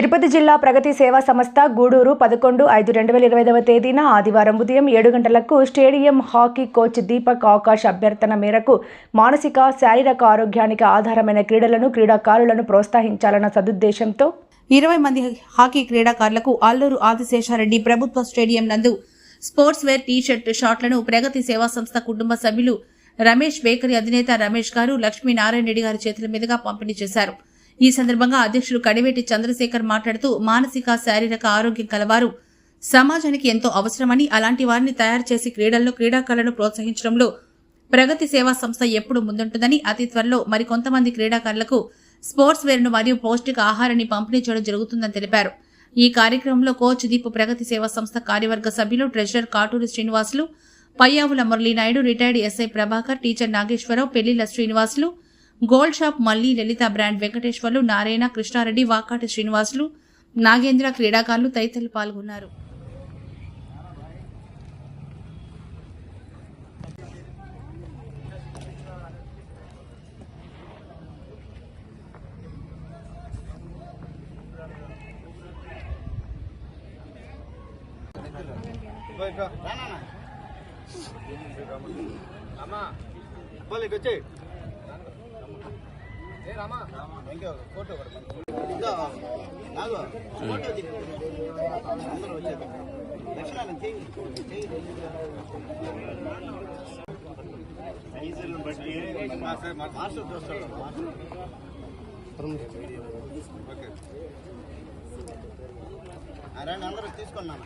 తిరుపతి జిల్లా ప్రగతి సేవా సంస్థ గూడూరు పదకొండు ఐదు రెండు వేల ఇరవై ఐదవ తేదీన ఆదివారం ఉదయం ఏడు గంటలకు stadium hockey coach Deepak Akash అభ్యర్థన మేరకు మానసిక శారీరక ఆరోగ్యానికి ఆధారమైన క్రీడలను క్రీడాకారులను ప్రోత్సహించాలన్న సదుద్దేశంతో ఇరవై మంది హాకీ క్రీడాకారులకు అల్లూరు ఆదిశేషారెడ్డి ప్రభుత్వ స్టేడియం నందు స్పోర్ట్స్ వేర్ టీ షర్ట్ షాట్లను ప్రగతి సేవా సంస్థ కుటుంబ సభ్యులు రమేష్ బేకరీ అధినేత రమేష్ గారు లక్ష్మీనారాయణ రెడ్డి గారి చేతుల మీదుగా పంపిణీ చేశారు. ఈ సందర్భంగా అధ్యక్షుడు కడివేటి చంద్రశేఖర్ మాట్లాడుతూ మానసిక శారీరక ఆరోగ్యం కలవారు. సమాజానికి ఎంతో అవసరమని అలాంటి వారిని తయారు చేసి క్రీడల్లో క్రీడాకారులను ప్రోత్సహించడంలో ప్రగతి సేవా సంస్థ ఎప్పుడు ముందుంటుందని అతి త్వరలో మరికొంతమంది క్రీడాకారులకు స్పోర్ట్స్ వేర్ను మరియు పౌష్టిక ఆహారాన్ని పంపిణీ చేయడం జరుగుతుందని తెలిపారు. ఈ కార్యక్రమంలో కోచ్ దీప్ ప్రగతి సేవా సంస్థ కార్యవర్గ సభ్యులు treasurer Katuri Srinivasulu Payyavula Murali Naidu retired SI Prabhakar teacher Nageswara Rao Pellilla Srinivasulu gold shop Malli Lalitha brand Venkateswarlu Narayana Krishna Reddy Vakati Srinivasulu Nagendra క్రీడాకారులు తదితరులు పాల్గొన్నారు. అమ్మా పోలే వచ్చే ఏ రామా ఫోటో ఇంకా నాగు ఫోటో దిగు అందరూ వచ్చేది దక్షిణాన్ని చేయి చేయి మాస్టర్ మాస్టర్ చూస్తాడు ఓకే రండి అందరూ తీసుకున్నాను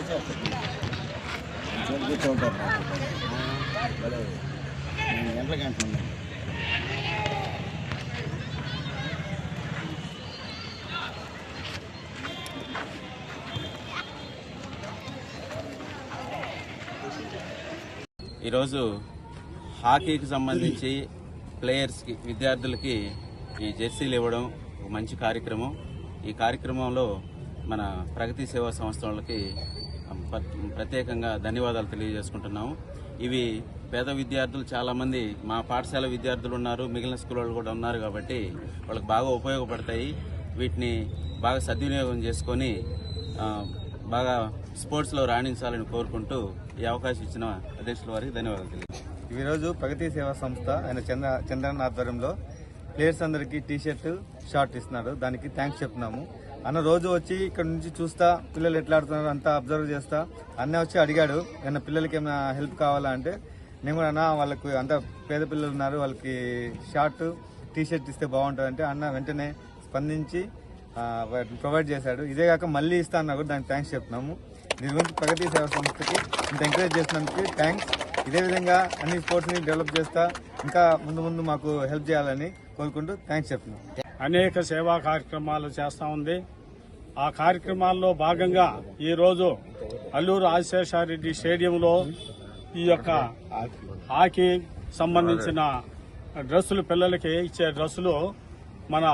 రానా ఈరోజు హాకీకి సంబంధించి ప్లేయర్స్కి విద్యార్థులకి ఈ జెర్సీలు ఇవ్వడం ఒక మంచి కార్యక్రమం. ఈ కార్యక్రమంలో మన ప్రగతి సేవా సంస్థలకి ప్రత్యేకంగా ధన్యవాదాలు తెలియజేసుకుంటున్నాము. ఇవి పేద విద్యార్థులు చాలామంది మా పాఠశాల విద్యార్థులు ఉన్నారు మిగిలిన స్కూల్ వాళ్ళు కూడా ఉన్నారు కాబట్టి వాళ్ళకి బాగా ఉపయోగపడతాయి. వీటిని బాగా సద్వినియోగం చేసుకొని బాగా స్పోర్ట్స్లో రాణించాలని కోరుకుంటూ ఈ అవకాశం ఇచ్చిన అధ్యక్షుల వారికి ధన్యవాదాలు తెలియజేస్తాను ఈరోజు ప్రగతి సేవా సంస్థ ఆయన చంద్ర చంద్రన్న ఆధ్వర్యంలో ప్లేయర్స్ అందరికీ టీ షర్ట్ షార్ట్ ఇస్తున్నారు. దానికి థ్యాంక్స్ చెప్తున్నాము. అన్న రోజు వచ్చి ఇక్కడ నుంచి చూస్తా పిల్లలు ఎట్లా ఆడుతున్నారు అంతా అబ్జర్వ్ చేస్తా. అన్న వచ్చి అడిగాడు ఏమన్నా పిల్లలకి ఏమైనా హెల్ప్ కావాలా అంటే? నేను కూడా అన్న వాళ్ళకు అంత పేద పిల్లలు ఉన్నారు వాళ్ళకి షార్ట్ టీ షర్ట్ ఇస్తే బాగుంటుంది అంటే అన్న వెంటనే స్పందించి ప్రొవైడ్ చేశాడు. ఇదే కాక మళ్ళీ ఇస్తా అన్నా కూడా దానికి థ్యాంక్స్ చెప్తున్నాము. దీని గురించి ప్రగతి సేవా సంస్థకి ఇంత ఎంకరేజ్ చేసినందుకు థ్యాంక్స్ ఇదే విధంగా అన్ని స్పోర్ట్స్ని డెవలప్ చేస్తా ఇంకా ముందు ముందు మాకు హెల్ప్ చేయాలని కోరుకుంటూ థ్యాంక్స్ చెప్తున్నాం. అనేక సేవా కార్యక్రమాలు చేస్తూ ఉంది. ఆ కార్యక్రమాల్లో భాగంగా ఈరోజు అల్లూరు రాజశేషారెడ్డి స్టేడియంలో ఈ యొక్క హాకీ సంబంధించిన డ్రెస్సులు పిల్లలకి ఇచ్చే డ్రెస్సులు మన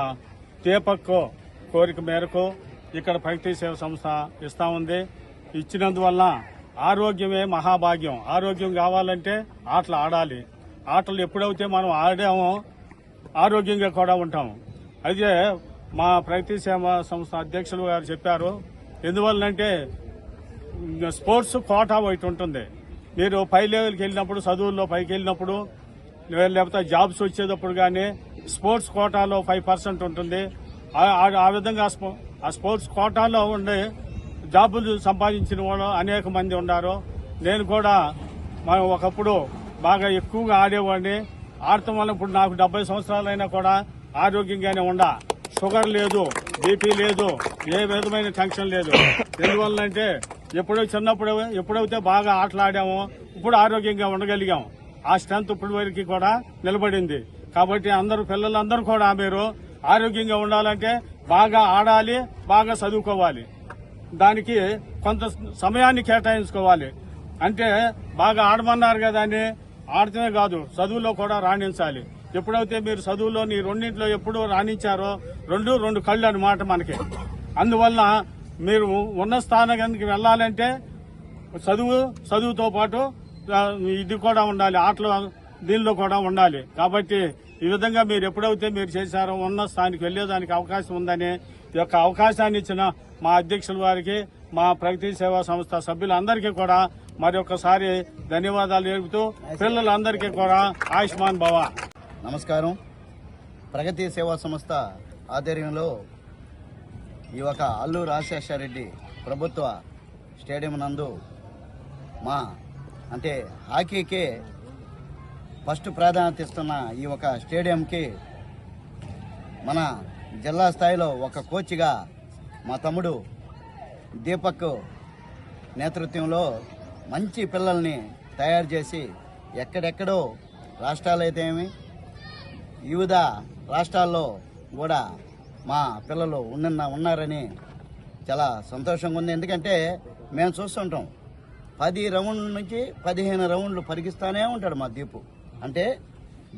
దీపక్ కోరిక మేరకు ఇక్కడ ప్రగతి సేవ సంస్థ ఇస్తా ఉంది. ఇచ్చినందువల్ల ఆరోగ్యమే మహాభాగ్యం. ఆరోగ్యం కావాలంటే ఆటలు ఆడాలి. ఆటలు ఎప్పుడైతే మనం ఆడామో ఆరోగ్యంగా కూడా ఉంటాము అయితే మా ప్రగతి సంస్థ అధ్యక్షులు గారు చెప్పారు. ఎందువల్లంటే స్పోర్ట్స్ కోటా ఒకటి ఉంటుంది. మీరు పై లెవెల్కి వెళ్ళినప్పుడు చదువుల్లో పైకి వెళ్ళినప్పుడు లేకపోతే జాబ్స్ వచ్చేటప్పుడు కానీ స్పోర్ట్స్ కోటాలో ఫైవ్ పర్సెంట్ ఉంటుంది. ఆ- విధంగా ఆ స్పో- ఆ స్పోర్ట్స్ కోటాలో ఉండే జాబులు సంపాదించిన వాళ్ళు అనేక మంది ఉన్నారు. నేను కూడా మనం ఒకప్పుడు బాగా ఎక్కువగా ఆడేవాడిని. ఆడటం వల్ల ఇప్పుడు నాకు డెబ్బై సంవత్సరాలైనా కూడా ఆరోగ్యంగానే ఉండా. షుగర్ లేదు బీపీ లేదు ఏ విధమైన టెన్షన్ లేదు. ఎందువల్లంటే ఎప్పుడో చిన్నప్పుడు ఎప్పుడైతే బాగా ఆటలు ఆడామో ఇప్పుడు ఆరోగ్యంగా ఉండగలిగాం. ఆ స్ట్రెంత్ ఇప్పటి వరకు కూడా నిలబడింది. కాబట్టి అందరూ పిల్లలందరూ కూడా మీరు ఆరోగ్యంగా ఉండాలంటే బాగా ఆడాలి బాగా చదువుకోవాలి. దానికి కొంత సమయాన్ని కేటాయించుకోవాలి. అంటే బాగా ఆడమన్నారు కదా అని ఆడటమే కాదు చదువులో కూడా రాణించాలి. ఎప్పుడైతే మీరు చదువులో నీ రెండింటిలో ఎప్పుడు రాణించారో రెండు రెండు కళ్ళు అన్నమాట మనకి. అందువల్ల మీరు ఉన్న స్థానానికి వెళ్ళాలంటే చదువు చదువుతో పాటు ఇది కూడా ఉండాలి ఆటలు దీనిలో కూడా ఉండాలి. కాబట్టి ఈ విధంగా మీరు ఎప్పుడైతే మీరు చేశారో ఉన్న స్థానికి వెళ్ళేదానికి అవకాశం ఉందని ఈ యొక్క అవకాశాన్ని ఇచ్చిన మా అధ్యక్షుల వారికి మా ప్రగతి సేవా సంస్థ సభ్యులందరికీ కూడా మరొకసారి ధన్యవాదాలు తెలుపుతూ పిల్లలందరికీ కూడా ఆయుష్మాన్ భవ. నమస్కారం. ప్రగతి సేవా సంస్థ ఆధ్వర్యంలో ఈ ఒక అల్లూరు రాజశేఖరరెడ్డి ప్రభుత్వ స్టేడియం నందు మా అంటే హాకీకే ఫస్ట్ ప్రాధాన్యత ఇస్తున్న ఈ ఒక స్టేడియంకి మన జిల్లా స్థాయిలో ఒక కోచ్గా మా తమ్ముడు దీపక్ నేతృత్వంలో మంచి పిల్లల్ని తయారు చేసి ఎక్కడెక్కడో రాష్ట్రాలైతేమి వివిధ రాష్ట్రాల్లో కూడా మా పిల్లలు ఉన్న ఉన్నారని చాలా సంతోషంగా ఉంది. ఎందుకంటే మేము చూస్తుంటాం. పది రౌండ్ల నుంచి పదిహేను రౌండ్లు పరిగిస్తానే ఉంటాడు మా దీపు. అంటే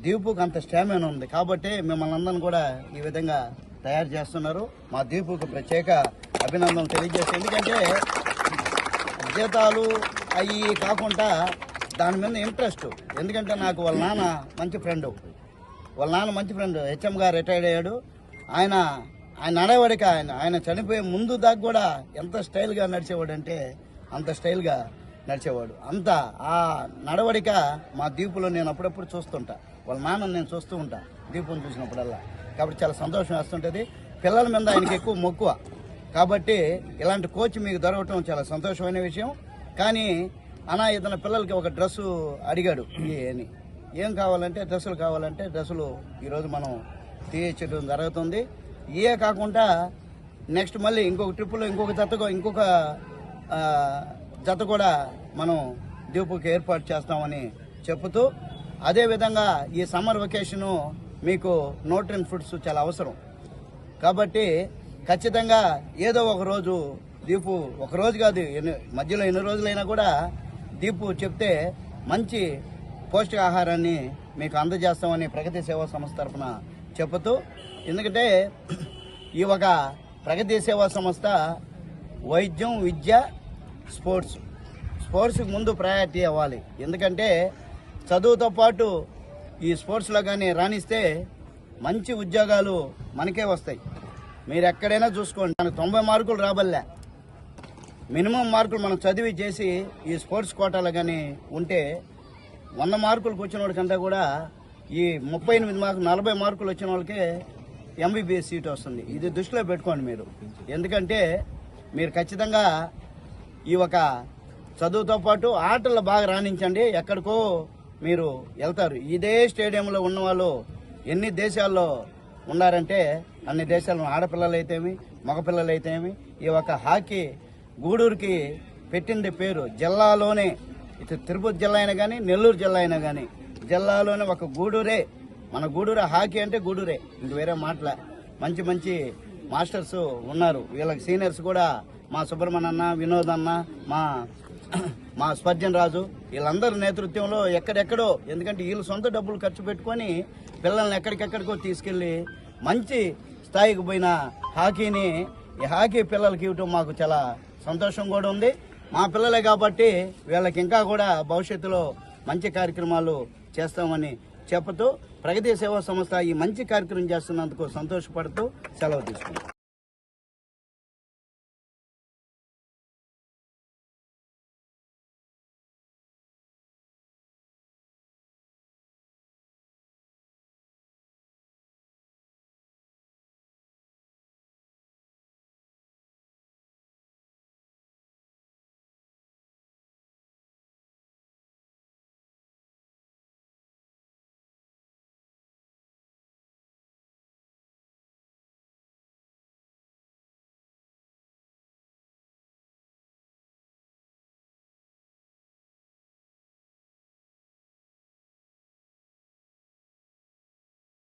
దీపుకు అంత స్టామినా ఉంది. కాబట్టి మిమ్మల్ని అందరిని కూడా ఈ విధంగా తయారు చేస్తున్నారు. మా దీపుకు ప్రత్యేక అభినందనలు తెలియజేస్తాం ఎందుకంటే జీతాలు అవి కాకుండా దాని మీద ఇంట్రెస్ట్. ఎందుకంటే నాకు వాళ్ళ నాన్న మంచి ఫ్రెండ్. వాళ్ళ నాన్న మంచి ఫ్రెండ్ హెచ్ఎం గారు రిటైర్డ్ అయ్యాడు. ఆయన ఆయన నడవడిక ఆయన ఆయన చనిపోయే ముందు దాకా కూడా ఎంత స్టైల్గా నడిచేవాడు అంటే అంత స్టైల్గా నడిచేవాడు. అంత ఆ నడవడిక మా దీపులో నేను అప్పుడప్పుడు చూస్తుంటా. వాళ్ళ నాన్న నేను చూస్తూ ఉంటా దీపుని చూసినప్పుడల్లా. కాబట్టి చాలా సంతోషం వేస్తుంటుంది. పిల్లల మీద ఆయనకి ఎక్కువ మక్కువ. కాబట్టి ఇలాంటి కోచ్ మీకు దొరకటం చాలా సంతోషమైన విషయం. కానీ అనా ఇతని పిల్లలకి ఒక డ్రెస్సు అడిగాడు అని. ఏం కావాలంటే డ్రెస్సులు కావాలంటే డ్రెస్సులు ఈరోజు మనం తీయచ్చడం జరుగుతుంది. ఇవే కాకుండా నెక్స్ట్ మళ్ళీ ఇంకొక ట్రిప్పులో ఇంకొక జత ఇంకొక జత కూడా మనం దీపుకి ఏర్పాటు చేస్తామని చెబుతూ అదేవిధంగా ఈ సమ్మర్ వెకేషను మీకు న్యూట్రిన్ ఫుడ్స్ చాలా అవసరం. కాబట్టి ఖచ్చితంగా ఏదో ఒక రోజు దీపు ఒక రోజు కాదు ఎన్ని మధ్యలో ఎన్ని రోజులైనా కూడా దీపు చెప్తే మంచి పౌష్టికాహారాన్ని మీకు అందజేస్తామని ప్రగతి సేవా సంస్థ తరఫున చెబుతూ ఎందుకంటే ఈ ఒక ప్రగతి సేవా సంస్థ వైద్యం విద్య స్పోర్ట్స్. స్పోర్ట్స్కి ముందు ప్రయారిటీ అవ్వాలి. ఎందుకంటే చదువుతో పాటు ఈ స్పోర్ట్స్లో కానీ రాణిస్తే మంచి ఉద్యోగాలు మనకే వస్తాయి. మీరు ఎక్కడైనా చూసుకోండి మనకు తొంభై మార్కులు రాబల్లే. మినిమం మార్కులు మనం చదివి చేసి ఈ స్పోర్ట్స్ కోటాలో కానీ ఉంటే వంద మార్కులకు వచ్చిన వాడికంటే కూడా ఈ ముప్పై ఎనిమిది మార్కులు నలభై మార్కులు వచ్చిన వాళ్ళకే ఎంబీబీఎస్ సీట్ వస్తుంది. ఇది దృష్టిలో పెట్టుకోండి మీరు. ఎందుకంటే మీరు ఖచ్చితంగా ఈ ఒక చదువుతో పాటు ఆటలు బాగా రాణించండి. ఎక్కడికో మీరు వెళ్తారు. ఇదే స్టేడియంలో ఉన్న వాళ్ళు ఎన్ని దేశాల్లో ఉన్నారంటే అన్ని దేశాల్లో ఆడపిల్లలు అయితేమి మగపిల్లలు అయితేమి ఈ ఒక హాకీ గూడూరుకి పెట్టింది పేరు జిల్లాలోనే. ఇటు తిరుపతి జిల్లా అయినా కానీ నెల్లూరు జిల్లా అయినా కానీ జిల్లాలోనే ఒక గూడూరే. మన గూడూరు హాకీ అంటే గూడూరే. ఇంక వేరే మాటల మంచి మంచి మాస్టర్స్ ఉన్నారు. వీళ్ళకి సీనియర్స్ కూడా మా సుబ్రహ్మణ్య అన్న వినోద్ అన్న మా మా స్పర్జన్ రాజు వీళ్ళందరి నేతృత్వంలో ఎక్కడెక్కడో ఎందుకంటే వీళ్ళు సొంత డబ్బులు ఖర్చు పెట్టుకొని పిల్లల్ని ఎక్కడికెక్కడికో తీసుకెళ్ళి మంచి స్థాయికి పోయిన హాకీని ఈ హాకీ పిల్లలకి ఇవ్వటం మాకు చాలా సంతోషం కూడా ఉంది. మా పిల్లలే కాబట్టి వీళ్ళకి ఇంకా కూడా భవిష్యత్తులో మంచి కార్యక్రమాలు చేస్తామని చెబుతూ ప్రగతి సేవా సంస్థ ఈ మంచి కార్యక్రమం చేస్తున్నందుకు సంతోషపడుతూ సెలవు తీసుకుంటాం